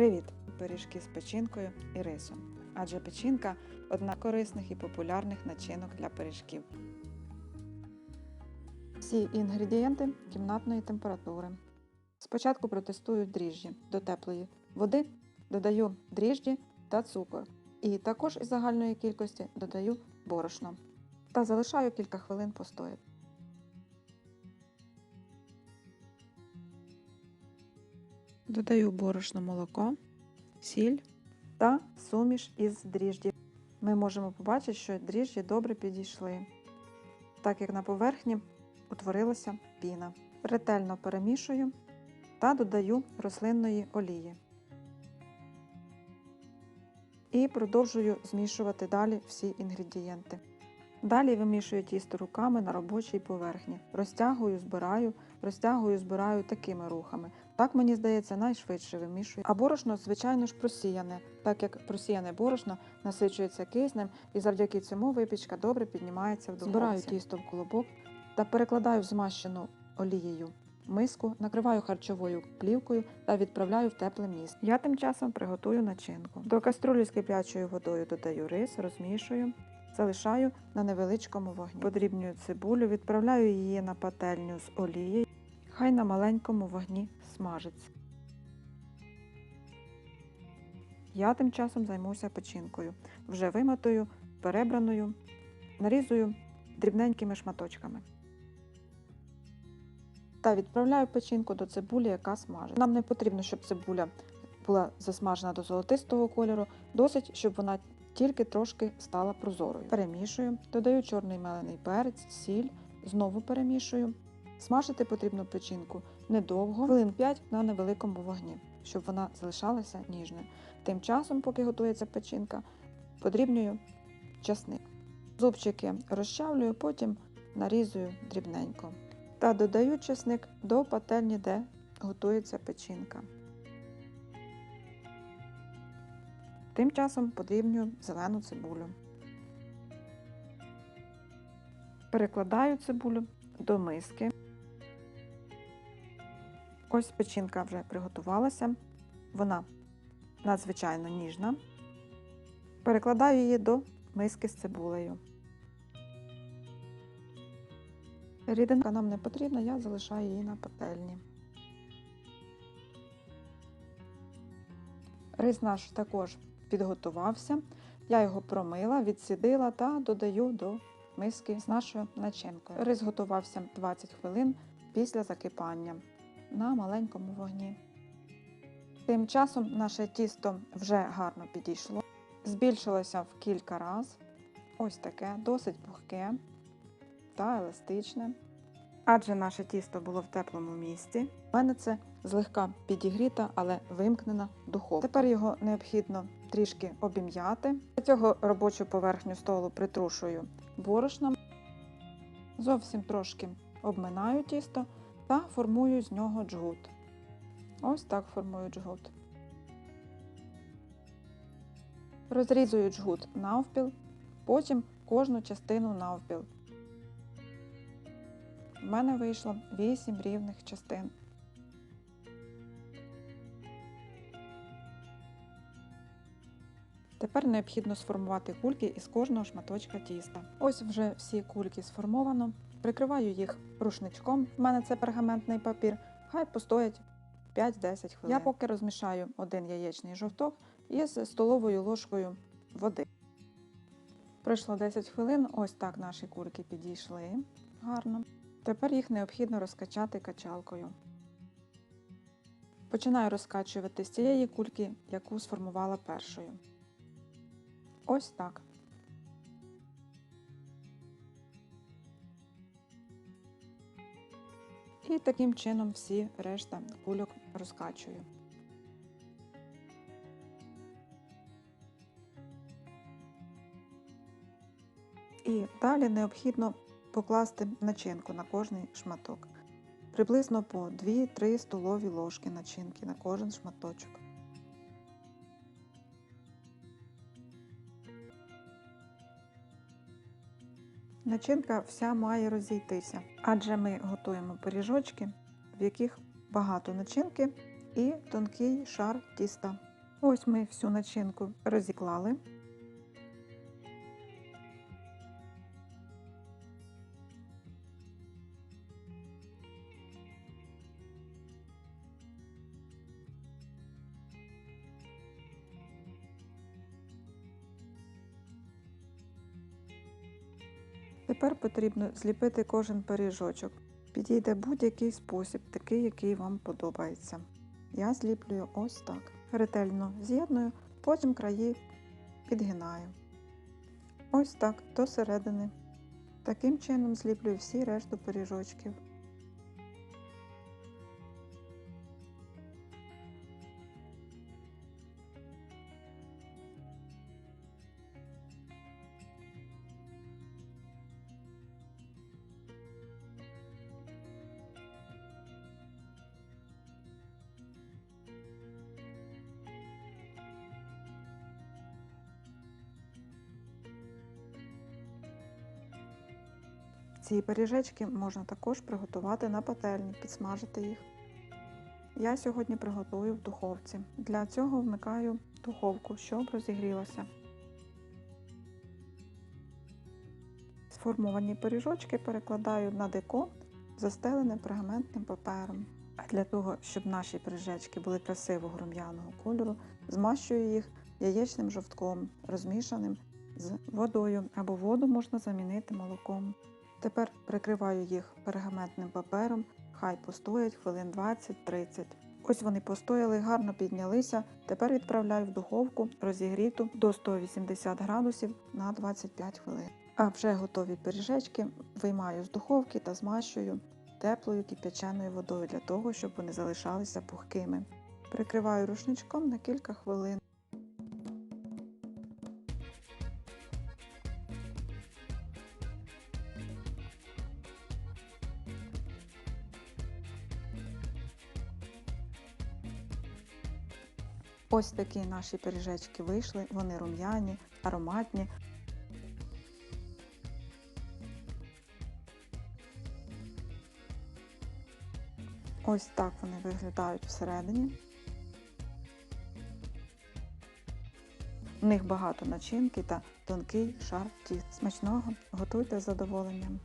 Привіт! Пиріжки з печінкою і рисом. Адже печінка одна з корисних і популярних начинок для пиріжків. Всі інгредієнти кімнатної температури. Спочатку протестую дріжджі до теплої води, додаю дріжджі та цукор. І також із загальної кількості додаю борошно та залишаю кілька хвилин постояти. Додаю борошно молоко, сіль та суміш із дріжджів. Ми можемо побачити, що дріжджі добре підійшли, так як на поверхні утворилася піна. Ретельно перемішую та додаю рослинної олії. І продовжую змішувати далі всі інгредієнти. Далі вимішую тісто руками на робочій поверхні. Розтягую, збираю, розтягую, збираю такими рухами. Так мені здається, найшвидше вимішую. А борошно, звичайно ж, просіяне, так як просіяне борошно насичується киснем, і завдяки цьому випічка добре піднімається в духовці. Збираю тісто в колобок та перекладаю в змащену олією миску, накриваю харчовою плівкою та відправляю в тепле місце. Я тим часом приготую начинку. До каструлі з киплячою водою додаю рис, розмішую. Залишаю на невеличкому вогні. Подрібнюю цибулю, відправляю її на пательню з олією. Хай на маленькому вогні смажиться. Я тим часом займуся печінкою. Вже вимитою, перебраною, нарізую дрібненькими шматочками. Та відправляю печінку до цибулі, яка смажить. Нам не потрібно, щоб цибуля була засмажена до золотистого кольору, досить, щоб вона тільки трошки стала прозорою. Перемішую, додаю чорний мелений перець, сіль, знову перемішую. Смажити потрібно печінку недовго, хвилин 5 на невеликому вогні, щоб вона залишалася ніжною. Тим часом, поки готується печінка, подрібнюю часник. Зубчики розчавлюю, потім нарізую дрібненько. Та додаю чесник до пательні, де готується печінка. Тим часом подрібнюю зелену цибулю. Перекладаю цибулю до миски. Ось печінка вже приготувалася. Вона надзвичайно ніжна. Перекладаю її до миски з цибулею. Рідинка нам не потрібна, я залишаю її на пательні. Рис наш також підготувався. Я його промила, відсідила та додаю до миски з нашою начинкою. Рис готувався 20 хвилин після закипання на маленькому вогні. Тим часом наше тісто вже гарно підійшло, збільшилося в кілька разів. Ось таке, досить пухке та еластичне. Адже наше тісто було в теплому місці. У мене це злегка підігріта, але вимкнена духовка. Тепер його необхідно трішки обім'яти. Для цього робочу поверхню столу притрушую борошном. Зовсім трошки обминаю тісто та формую з нього джгут. Ось так формую джгут. Розрізую джгут навпіл, потім кожну частину навпіл. У мене вийшло 8 рівних частин. Тепер необхідно сформувати кульки із кожного шматочка тіста. Ось вже всі кульки сформовано. Прикриваю їх рушничком. У мене це пергаментний папір. Хай постоять 5-10 хвилин. Я поки розмішаю один яєчний жовток із столовою ложкою води. Пройшло 10 хвилин, ось так наші кульки підійшли гарно. Тепер їх необхідно розкачати качалкою. Починаю розкачувати з цієї кульки, яку сформувала першою. Ось так. І таким чином всі решта кульок розкачую. І далі необхідно покласти начинку на кожний шматок. Приблизно по 2-3 столові ложки начинки на кожен шматочок. Начинка вся має розійтися, адже ми готуємо пиріжочки, в яких багато начинки і тонкий шар тіста. Ось ми всю начинку розіклали. Тепер потрібно зліпити кожен пиріжочок. Підійде будь-який спосіб, такий, який вам подобається. Я зліплюю ось так. Ретельно з'єдную, потім краї підгинаю. Ось так до середини. Таким чином зліплюю всі решту пиріжочків. Ці пиріжечки можна також приготувати на пательні, підсмажити їх. Я сьогодні приготую в духовці. Для цього вмикаю духовку, щоб розігрілася. Сформовані пиріжочки перекладаю на деко, застелене пергаментним папером. А для того, щоб наші пиріжечки були красивого рум'яного кольору, змащую їх яєчним жовтком, розмішаним з водою, або воду можна замінити молоком. Тепер прикриваю їх пергаментним папером, хай постоять хвилин 20-30. Ось вони постояли, гарно піднялися. Тепер відправляю в духовку розігріту до 180 градусів на 25 хвилин. А вже готові пиріжечки виймаю з духовки та змащую теплою кип'яченою водою для того, щоб вони залишалися пухкими. Прикриваю рушничком на кілька хвилин. Ось такі наші пиріжечки вийшли, вони рум'яні, ароматні. Ось так вони виглядають всередині. В них багато начинки та тонкий шар тіст. Смачного готуйте з задоволенням.